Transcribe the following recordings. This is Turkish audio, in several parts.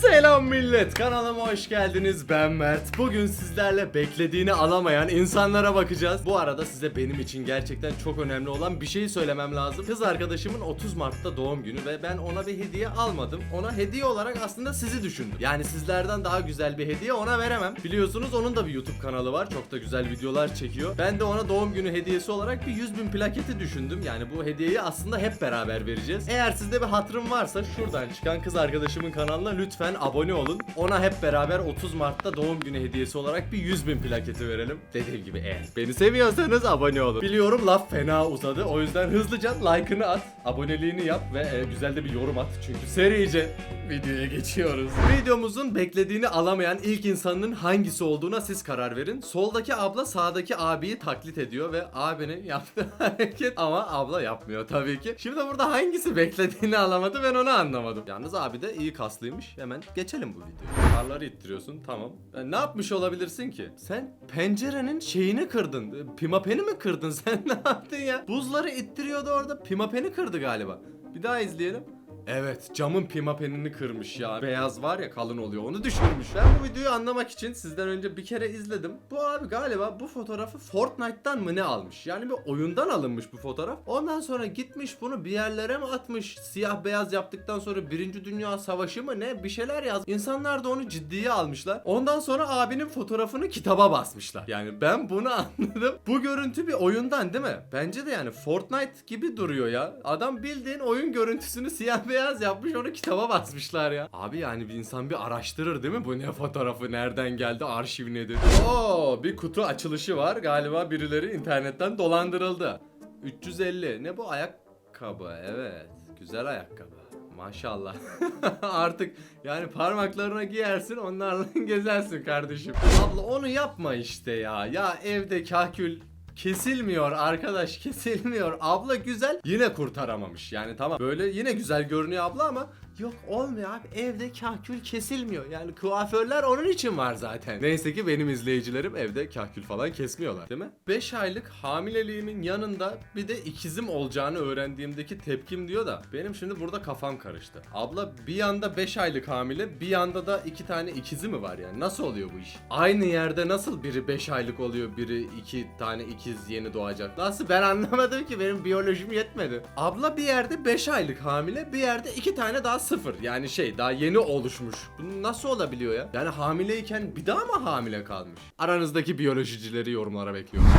Selam millet kanalıma hoş geldiniz. Ben Mert. Bugün sizlerle beklediğini alamayan insanlara bakacağız. Bu arada size benim için gerçekten çok önemli olan bir şey söylemem lazım. Kız arkadaşımın 30 Mart'ta doğum günü ve ben ona bir hediye almadım. Ona hediye olarak aslında sizi düşündüm. Yani sizlerden daha güzel bir hediye ona veremem. Biliyorsunuz onun da bir YouTube kanalı var. Çok da güzel videolar çekiyor. Ben de ona doğum günü hediyesi olarak bir 100 bin plaketi düşündüm. Yani bu hediyeyi aslında hep beraber vereceğiz. Eğer sizde bir hatırım varsa şuradan çıkan kız arkadaşımın kanalına lütfen abone olun. Ona hep beraber 30 Mart'ta doğum günü hediyesi olarak bir 100 bin plaketi verelim. Dediğim gibi eğer beni seviyorsanız abone olun. Biliyorum laf fena uzadı. O yüzden hızlıca like'ını at, aboneliğini yap ve e, güzel de bir yorum at. Çünkü serice videoya geçiyoruz. Videomuzun beklediğini alamayan ilk insanın hangisi olduğuna siz karar verin. Soldaki abla sağdaki abiyi taklit ediyor ve abinin yaptığı hareket ama abla yapmıyor tabii ki. Şimdi burada hangisi beklediğini alamadı ben onu anlamadım. Yalnız abi de iyi kaslıymış. Hemen geçelim bu videoya. Karları ittiriyorsun tamam. E, ne yapmış olabilirsin ki? Sen pencerenin şeyini kırdın. E, Pimapeni mi kırdın sen ne yaptın ya? Buzları ittiriyordu orada pimapeni kırdı galiba. Bir daha izleyelim. Evet camın pimapenini kırmış ya. Beyaz var ya kalın oluyor onu düşürmüş. Ben bu videoyu anlamak için sizden önce bir kere izledim. Bu abi galiba bu fotoğrafı Fortnite'tan mı ne almış? Yani bir oyundan alınmış bu fotoğraf. Ondan sonra gitmiş bunu bir yerlere mi atmış? Siyah beyaz yaptıktan sonra Birinci Dünya Savaşı mı ne? Bir şeyler yaz. İnsanlar da onu ciddiye almışlar. Ondan sonra abinin fotoğrafını kitaba basmışlar. Yani ben bunu anladım. Bu görüntü bir oyundan değil mi? Bence de yani Fortnite gibi duruyor ya. Adam bildiğin oyun görüntüsünü siyah beyaz yapmış onu kitaba basmışlar ya. Abi yani bir insan bir araştırır değil mi? Bu ne fotoğrafı nereden geldi arşiv nedir? Oo bir kutu açılışı var. Galiba birileri internetten dolandırıldı. 350 ne bu ayakkabı evet güzel ayakkabı. Maşallah. Artık yani parmaklarına giyersin onlarla gezersin kardeşim. Abla onu yapma işte ya. Ya evde kahkül kesilmiyor arkadaş kesilmiyor. Abla güzel yine kurtaramamış. Yani tamam böyle yine güzel görünüyor abla ama yok olmuyor abi. Evde kahkül kesilmiyor. Yani kuaförler onun için var zaten. Neyse ki benim izleyicilerim evde kahkül falan kesmiyorlar değil mi? 5 aylık hamileliğimin yanında bir de ikizim olacağını öğrendiğimdeki tepkim diyor da benim şimdi burada kafam karıştı. Abla bir yanda 5 aylık hamile bir yanda da iki tane ikizi mi var yani? Nasıl oluyor bu iş? Aynı yerde nasıl biri 5 aylık oluyor biri iki tane ikiz yeni doğacak? Nasıl ben anlamadım ki benim biyolojim yetmedi. Abla bir yerde 5 aylık hamile bir yerde iki tane daha sıfır. Yani şey daha yeni oluşmuş. Bu nasıl olabiliyor ya? Yani hamileyken bir daha mı hamile kalmış? Aranızdaki biyolojicileri yorumlara bekliyorum.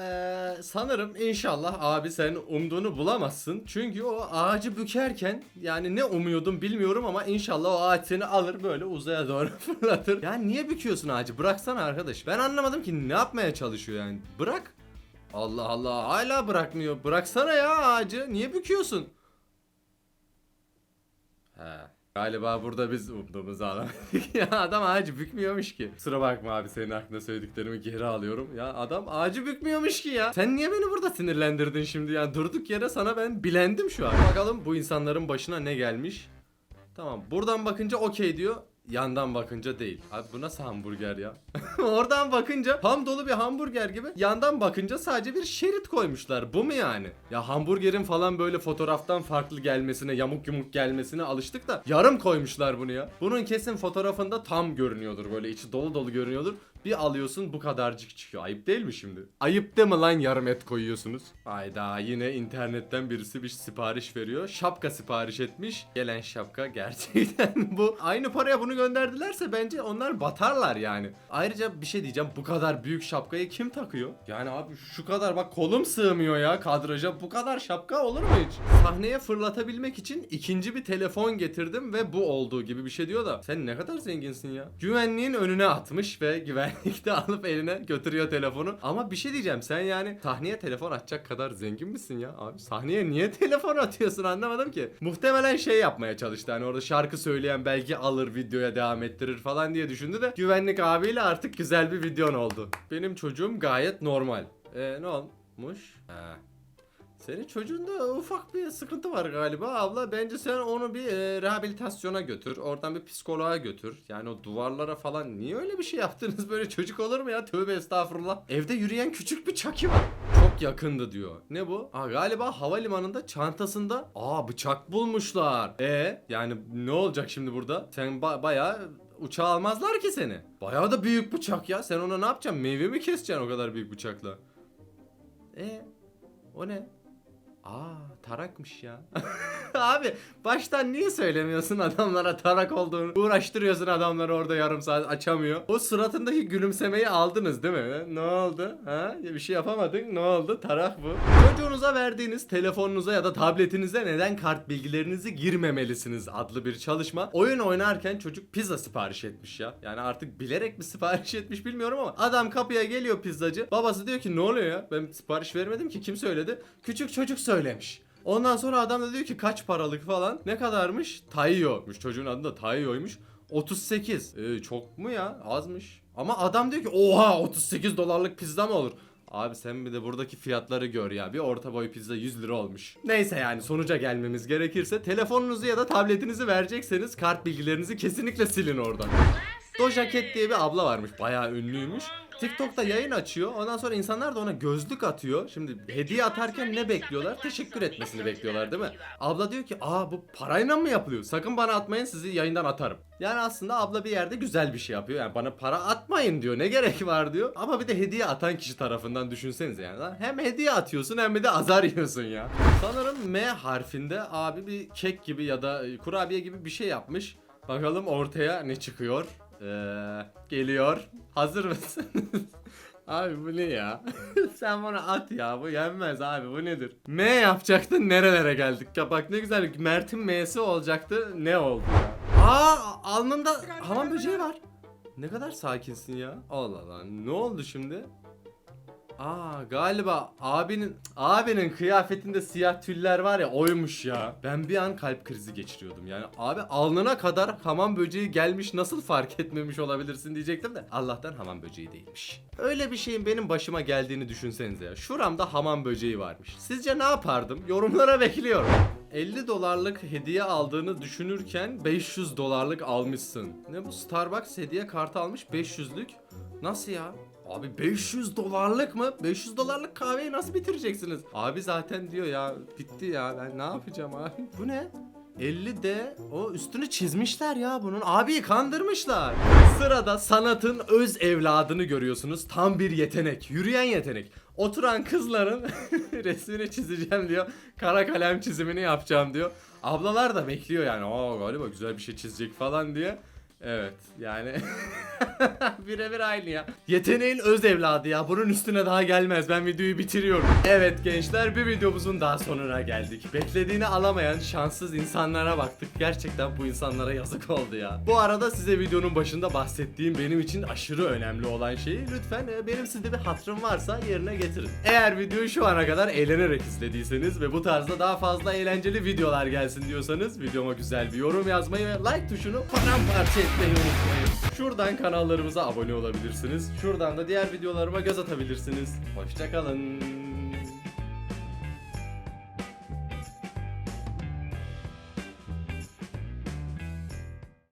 Ee, sanırım inşallah abi sen umduğunu bulamazsın. Çünkü o ağacı bükerken yani ne umuyordum bilmiyorum ama inşallah o ağaç seni alır böyle uzaya doğru fırlatır. Yani niye büküyorsun ağacı? Bıraksana arkadaş. Ben anlamadım ki ne yapmaya çalışıyor yani. Bırak. Allah Allah hala bırakmıyor. Bıraksana ya ağacı. Niye büküyorsun? Galiba burada biz umduğumuzu alamadık. ya adam ağacı bükmüyormuş ki. Kusura bakma abi senin hakkında söylediklerimi geri alıyorum. Ya adam ağacı bükmüyormuş ki ya. Sen niye beni burada sinirlendirdin şimdi ya? Durduk yere sana ben bilendim şu an. Bakalım bu insanların başına ne gelmiş. Tamam buradan bakınca okey diyor. Yandan bakınca değil. Abi bu nasıl hamburger ya? Oradan bakınca tam dolu bir hamburger gibi. Yandan bakınca sadece bir şerit koymuşlar. Bu mu yani? Ya hamburgerin falan böyle fotoğraftan farklı gelmesine, yamuk yumuk gelmesine alıştık da yarım koymuşlar bunu ya. Bunun kesin fotoğrafında tam görünüyordur böyle içi dolu dolu görünüyordur. Bir alıyorsun bu kadarcık çıkıyor. Ayıp değil mi şimdi? Ayıp mi lan yarım et koyuyorsunuz? Hayda yine internetten birisi bir sipariş veriyor. Şapka sipariş etmiş. Gelen şapka gerçekten bu. Aynı paraya bunu gönderdilerse bence onlar batarlar yani. Ayrıca bir şey diyeceğim. Bu kadar büyük şapkayı kim takıyor? Yani abi şu kadar bak kolum sığmıyor ya kadraja. Bu kadar şapka olur mu hiç? Sahneye fırlatabilmek için ikinci bir telefon getirdim ve bu olduğu gibi bir şey diyor da. Sen ne kadar zenginsin ya. Güvenliğin önüne atmış ve güvenlikte alıp eline götürüyor telefonu. Ama bir şey diyeceğim sen yani sahneye telefon atacak kadar zengin misin ya? Abi sahneye niye telefon atıyorsun anlamadım ki. Muhtemelen şey yapmaya çalıştı. Hani orada şarkı söyleyen belki alır videoya devam ettirir falan diye düşündü de güvenlik abiyle artık güzel bir videon oldu. Benim çocuğum gayet normal. E ne olmuş? Ha. Senin çocuğunda ufak bir sıkıntı var galiba abla. Bence sen onu bir e, rehabilitasyona götür. Oradan bir psikoloğa götür. Yani o duvarlara falan niye öyle bir şey yaptınız? Böyle çocuk olur mu ya? Tövbe estağfurullah. Evde yürüyen küçük bir çaki var. Çok yakındı diyor. Ne bu? Aa, galiba havalimanında çantasında aa bıçak bulmuşlar. E yani ne olacak şimdi burada? Sen ba- bayağı uçağa almazlar ki seni. Bayağı da büyük bıçak ya. Sen ona ne yapacaksın? Meyve mi keseceksin o kadar büyük bıçakla? E o ne? Aa tarakmış ya. Abi baştan niye söylemiyorsun adamlara tarak olduğunu? Uğraştırıyorsun adamları orada yarım saat açamıyor. O suratındaki gülümsemeyi aldınız değil mi? Ne oldu? Ha? Bir şey yapamadın. Ne oldu? Tarak bu. Çocuğunuza verdiğiniz telefonunuza ya da tabletinize neden kart bilgilerinizi girmemelisiniz adlı bir çalışma. Oyun oynarken çocuk pizza sipariş etmiş ya. Yani artık bilerek mi sipariş etmiş bilmiyorum ama adam kapıya geliyor pizzacı. Babası diyor ki ne oluyor ya? Ben sipariş vermedim ki kim söyledi? Küçük çocuk söylemiş. Ondan sonra adam da diyor ki kaç paralık falan. Ne kadarmış? Taiyo'muş. Çocuğun adı da Taiyo'ymuş. 38. Ee, çok mu ya? Azmış. Ama adam diyor ki oha 38 dolarlık pizza mı olur? Abi sen bir de buradaki fiyatları gör ya. Bir orta boy pizza 100 lira olmuş. Neyse yani sonuca gelmemiz gerekirse telefonunuzu ya da tabletinizi verecekseniz kart bilgilerinizi kesinlikle silin oradan. Doja Cat diye bir abla varmış. Bayağı ünlüymüş. TikTok'ta yayın açıyor. Ondan sonra insanlar da ona gözlük atıyor. Şimdi hediye atarken ne bekliyorlar? Teşekkür etmesini bekliyorlar değil mi? Abla diyor ki aa bu parayla mı yapılıyor? Sakın bana atmayın sizi yayından atarım. Yani aslında abla bir yerde güzel bir şey yapıyor. Yani bana para atmayın diyor. Ne gerek var diyor. Ama bir de hediye atan kişi tarafından düşünsenize yani. Lan Hem hediye atıyorsun hem de azar yiyorsun ya. Sanırım M harfinde abi bir kek gibi ya da kurabiye gibi bir şey yapmış. Bakalım ortaya ne çıkıyor? Ee, geliyor. Hazır mısın? abi bu ne ya? Sen bana at ya bu yenmez abi bu nedir? M yapacaktın nerelere geldik? Ya bak ne güzel Mert'in M'si olacaktı ne oldu ya? Aa alnında hamam böceği var. Ne kadar sakinsin ya. Allah Allah ne oldu şimdi? Aa galiba abinin abinin kıyafetinde siyah tüller var ya oymuş ya. Ben bir an kalp krizi geçiriyordum yani. Abi alnına kadar hamam böceği gelmiş nasıl fark etmemiş olabilirsin diyecektim de Allah'tan hamam böceği değilmiş. Öyle bir şeyin benim başıma geldiğini düşünsenize ya. Şuramda hamam böceği varmış. Sizce ne yapardım? Yorumlara bekliyorum. 50 dolarlık hediye aldığını düşünürken 500 dolarlık almışsın. Ne bu Starbucks hediye kartı almış 500'lük. Nasıl ya? Abi 500 dolarlık mı? 500 dolarlık kahveyi nasıl bitireceksiniz? Abi zaten diyor ya bitti ya ben ne yapacağım abi? Bu ne? 50 de o üstünü çizmişler ya bunun. Abi kandırmışlar. Sırada sanatın öz evladını görüyorsunuz. Tam bir yetenek. Yürüyen yetenek. Oturan kızların resmini çizeceğim diyor. Kara kalem çizimini yapacağım diyor. Ablalar da bekliyor yani. Aa galiba güzel bir şey çizecek falan diye. Evet yani birebir aynı ya. Yeteneğin öz evladı ya. Bunun üstüne daha gelmez. Ben videoyu bitiriyorum. Evet gençler bir videomuzun daha sonuna geldik. Beklediğini alamayan şanssız insanlara baktık. Gerçekten bu insanlara yazık oldu ya. Bu arada size videonun başında bahsettiğim benim için aşırı önemli olan şeyi lütfen e, benim sizde bir hatırım varsa yerine getirin. Eğer videoyu şu ana kadar eğlenerek izlediyseniz ve bu tarzda daha fazla eğlenceli videolar gelsin diyorsanız videoma güzel bir yorum yazmayı ve like tuşunu paramparça etmeyi unutmayın. Şuradan kanallarımıza abone olabilirsiniz. Şuradan da diğer videolarıma göz atabilirsiniz. Hoşçakalın.